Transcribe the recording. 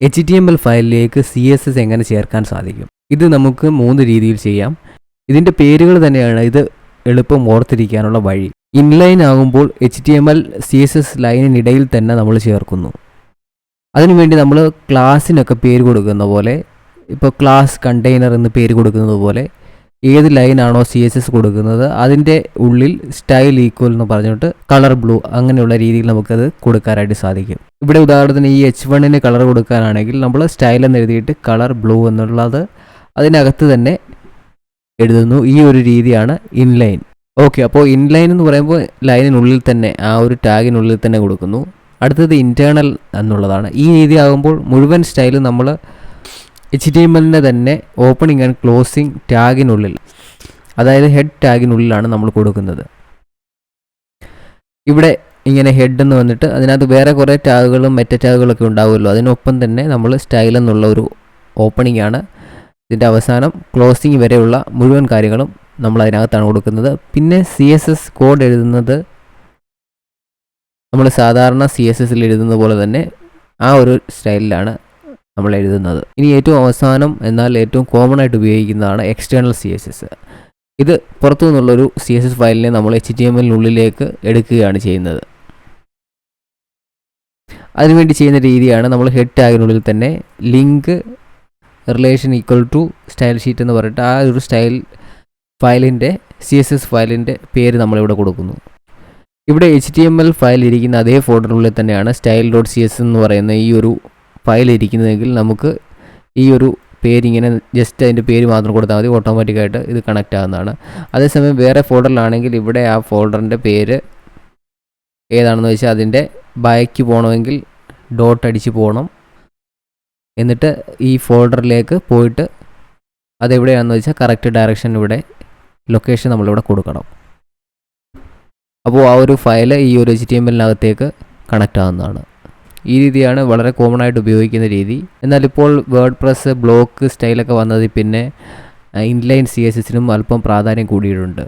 H T M L ഫയലിലേക്ക് C S S എങ്ങനെ ചേർക്കാൻ സാധിക്കും? ഇത് നമുക്ക് മൂന്ന് രീതിയിൽ ചെയ്യാം. ഇതിന്റെ പേരുകൾ തന്നെയാണ് ഇത് എളുപ്പം ഓർത്തിരിക്കാനുള്ള വഴി. ഇൻലൈൻ ആകുമ്പോൾ H T M L C S S ലൈനിനിടയിൽ തന്നെ നമ്മൾ ചേർക്കുന്നു. അതിനുവേണ്ടി നമ്മൾ ക്ലാസ്സിനൊക്കെ പേര് കൊടുക്കുന്ന പോലെ ഇപ്പോൾ ക്ലാസ് കണ്ടെയ്നർ എന്ന് പേര് കൊടുക്കുന്നത് പോലെ ഏത് ലൈനാണോ സി എസ് എസ് കൊടുക്കുന്നത് അതിന്റെ ഉള്ളിൽ സ്റ്റൈൽ ഈക്വൽ എന്ന് പറഞ്ഞിട്ട് കളർ ബ്ലൂ അങ്ങനെയുള്ള രീതിയിൽ നമുക്കത് കൊടുക്കാനായിട്ട് സാധിക്കും. ഇവിടെ ഉദാഹരണത്തിന് ഈ എച്ച് വണ്ണിന് കളർ കൊടുക്കാനാണെങ്കിൽ നമ്മൾ സ്റ്റൈൽ എന്ന് എഴുതിയിട്ട് കളർ ബ്ലൂ എന്നുള്ളത് അതിനകത്ത് തന്നെ എഴുതുന്നു. ഈ ഒരു രീതിയാണ് ഇൻലൈൻ ഓക്കെ അപ്പോൾ ഇൻലൈൻ എന്ന് പറയുമ്പോൾ ലൈനിനുള്ളിൽ തന്നെ ആ ഒരു ടാഗിനുള്ളിൽ തന്നെ കൊടുക്കുന്നു. അടുത്തത് ഇന്റേർണൽ എന്നുള്ളതാണ്. ഈ രീതി ആകുമ്പോൾ മുഴുവൻ സ്റ്റൈലും നമ്മൾ എച്ച് ടി എം എല്ലിന്റെ തന്നെ ഓപ്പണിംഗ് ആൻഡ് ക്ലോസിംഗ് ടാഗിനുള്ളിൽ അതായത് ഹെഡ് ടാഗിനുള്ളിലാണ് നമ്മൾ കൊടുക്കുന്നത്. ഇവിടെ ഇങ്ങനെ ഹെഡ് എന്ന് വന്നിട്ട് അതിനകത്ത് വേറെ കുറേ ടാഗുകളും മെറ്റ ടാഗുകളൊക്കെ ഉണ്ടാവുമല്ലോ. അതിനൊപ്പം തന്നെ നമ്മൾ സ്റ്റൈൽ എന്നുള്ള ഒരു ഓപ്പണിംഗ് ആണ് ഇതിന്റെ അവസാനം. ക്ലോസിംഗ് വരെയുള്ള മുഴുവൻ കാര്യങ്ങളും നമ്മൾ അതിനകത്താണ് കൊടുക്കുന്നത്. പിന്നെ സി എസ് എസ് കോഡ് എഴുതുന്നത് നമ്മൾ സാധാരണ സി എസ് എസിൽ എഴുതുന്ന പോലെ തന്നെ ആ ഒരു സ്റ്റൈലിലാണ് നമ്മൾ എഴുതുന്നത്. ഇനി ഏറ്റവും അവസാനം എന്നാൽ ഏറ്റവും കോമൺ ആയിട്ട് ഉപയോഗിക്കുന്നതാണ് എക്സ്റ്റേണൽ സി എസ് എസ് ഇത് പുറത്തു നിന്നുള്ളൊരു സി എസ് എസ് ഫയലിനെ നമ്മൾ എച്ച് ടി എം എല്ലിനുള്ളിലേക്ക് എടുക്കുകയാണ് ചെയ്യുന്നത്. അതിനുവേണ്ടി ചെയ്യുന്ന രീതിയാണ് നമ്മൾ ഹെഡ് ടാഗിനുള്ളിൽ തന്നെ link relation equal to style sheet എന്ന് പറഞ്ഞിട്ട് ആ ഒരു സ്റ്റൈൽ ഫയലിന്റെ സി എസ് എസ് ഫയലിന്റെ പേര് നമ്മളിവിടെ കൊടുക്കുന്നു. ഇവിടെ H T M L file ഇരിക്കുന്ന അതേ ഫോൾഡറിനുള്ളിൽ തന്നെയാണ് സ്റ്റൈൽ ഡോട്ട് സി എസ് എന്ന് പറയുന്ന ഈ ഒരു ഫയൽ ഇരിക്കുന്നതെങ്കിൽ നമുക്ക് ഈ ഒരു പേരിങ്ങനെ ജസ്റ്റ് അതിന്റെ പേര് മാത്രം കൊടുത്താൽ മതി. ഓട്ടോമാറ്റിക്കായിട്ട് ഇത് കണക്റ്റ് ആകുന്നതാണ് അതേസമയം വേറെ ഫോൾഡറിലാണെങ്കിൽ ഇവിടെ ആ ഫോൾഡറിന്റെ പേര് ഏതാണെന്ന് വെച്ചാൽ അതിന്റെ ബാക്ക് പോകണമെങ്കിൽ ഡോട്ട് അടിച്ച് പോകണം. എന്നിട്ട് ഈ ഫോൾഡറിലേക്ക് പോയിട്ട് അതെവിടെയാണെന്ന് വെച്ചാൽ കറക്റ്റ് ഡയറക്ഷൻ ഇവിടെ ലൊക്കേഷൻ നമ്മളിവിടെ കൊടുക്കണം. അപ്പോൾ ആ ഒരു ഫയൽ ഈ ഒരു എച്ച് ടി എം എല്ലിനകത്തേക്ക് കണക്റ്റ് ആകുന്നതാണ് ഈ രീതിയാണ് വളരെ കോമൺ ആയിട്ട് ഉപയോഗിക്കുന്ന രീതി. എന്നാൽ ഇപ്പോൾ വേർഡ് പ്രസ് ബ്ലോക്ക് സ്റ്റൈലൊക്കെ വന്നതിൽ പിന്നെ ഇൻലൈൻ സി എസ് എസിനും അല്പം പ്രാധാന്യം കൂടിയിട്ടുണ്ട്.